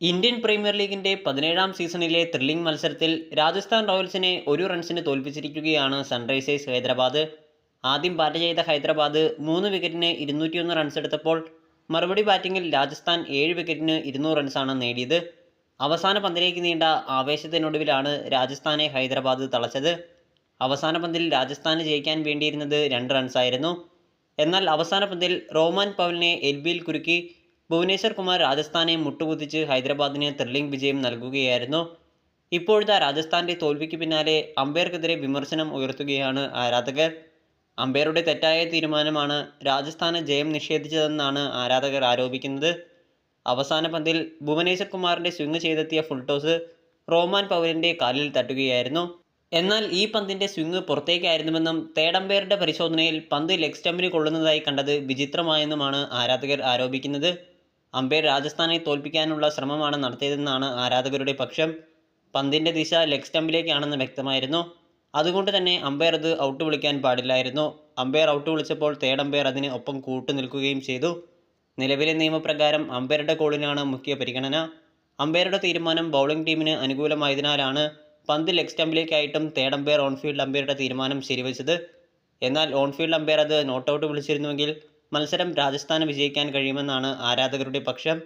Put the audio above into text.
Indian premier ലീഗിന്റെ പതിനേഴാം സീസണിലെ ത്രില്ലിംഗ് മത്സരത്തിൽ രാജസ്ഥാൻ റോയൽസിനെ ഒരു റൺസിന് തോൽപ്പിച്ചിരിക്കുകയാണ് സൺറൈസേഴ്സ് ഹൈദരാബാദ്. ആദ്യം ബാറ്റ് ചെയ്ത ഹൈദരാബാദ് മൂന്ന് വിക്കറ്റിന് ഇരുന്നൂറ്റിയൊന്ന് റൺസ് എടുത്തപ്പോൾ മറുപടി ബാറ്റിംഗിൽ രാജസ്ഥാൻ ഏഴ് വിക്കറ്റിന് ഇരുന്നൂറ് റൺസാണ് നേടിയത്. അവസാന പന്തിലേക്ക് നീണ്ട ആവേശത്തിനൊടുവിലാണ് രാജസ്ഥാനെ ഹൈദരാബാദ് തളച്ചത്. അവസാന പന്തിൽ രാജസ്ഥാന് ജയിക്കാൻ വേണ്ടിയിരുന്നത് രണ്ട് റൺസായിരുന്നു എന്നാൽ അവസാന പന്തിൽ റോമാൻ പവലിനെ എൽ ബിയിൽ കുരുക്കി ഭുവനേശ്വർ കുമാർ രാജസ്ഥാനെ മുട്ടുകുത്തിച്ച് ഹൈദരാബാദിന് ത്രില്ലിംഗ് വിജയം നൽകുകയായിരുന്നു. ഇപ്പോഴത്തെ രാജസ്ഥാന്റെ തോൽവിക്ക് പിന്നാലെ അമ്പയർക്കെതിരെ വിമർശനം ഉയർത്തുകയാണ് ആരാധകർ. അമ്പയറുടെ തെറ്റായ തീരുമാനമാണ് രാജസ്ഥാന് ജയം നിഷേധിച്ചതെന്നാണ് ആരാധകർ ആരോപിക്കുന്നത്. അവസാന പന്തിൽ ഭുവനേശ്വർ കുമാറിന്റെ സ്വിംഗ് ചെയ്തെത്തിയ ഫുൾ ടോസ് റോമാൻ പൗലിന്റെ കാലിൽ തട്ടുകയായിരുന്നു. എന്നാൽ ഈ പന്തിന്റെ സ്വിംഗ് പുറത്തേക്കായിരുന്നുവെന്നും തേടമ്പയറുടെ പരിശോധനയിൽ പന്ത് ലെഗ് സ്റ്റമ്പിന് കൊള്ളുന്നതായി കണ്ടത് വിചിത്രമായെന്നുമാണ് ആരാധകർ ആരോപിക്കുന്നത്. അമ്പയർ രാജസ്ഥാനെ തോൽപ്പിക്കാനുള്ള ശ്രമമാണ് നടത്തിയതെന്നാണ് ആരാധകരുടെ പക്ഷം. പന്തിന്റെ ദിശ ലെഗ് സ്റ്റമ്പിലേക്കാണെന്ന് വ്യക്തമായിരുന്നു. അതുകൊണ്ട് തന്നെ അമ്പയർ അത് ഔട്ട് വിളിക്കാൻ പാടില്ലായിരുന്നു. അമ്പയർ ഔട്ട് വിളിച്ചപ്പോൾ തേർഡ് അമ്പയർ അതിന് ഒപ്പം കൂട്ടു നിൽക്കുകയും ചെയ്തു. നിലവിലെ നിയമപ്രകാരം അമ്പയറുടെ കോളിനാണ് മുഖ്യ പരിഗണന. അമ്പയറുടെ തീരുമാനം ബൗളിംഗ് ടീമിന് അനുകൂലമായതിനാലാണ് പന്ത് ലെഗ് സ്റ്റമ്പിലേക്കായിട്ടും തേർഡ് അമ്പയർ ഓൺഫീൽഡ് അമ്പയറുടെ തീരുമാനം ശരിവച്ചത്. എന്നാൽ ഓൺഫീൽഡ് അമ്പയർ അത് നോട്ട് ഔട്ട് വിളിച്ചിരുന്നുവെങ്കിൽ മത്സരം രാജസ്ഥാന് വിജയിക്കാൻ കഴിയുമെന്നാണ് ആരാധകരുടെ പക്ഷം.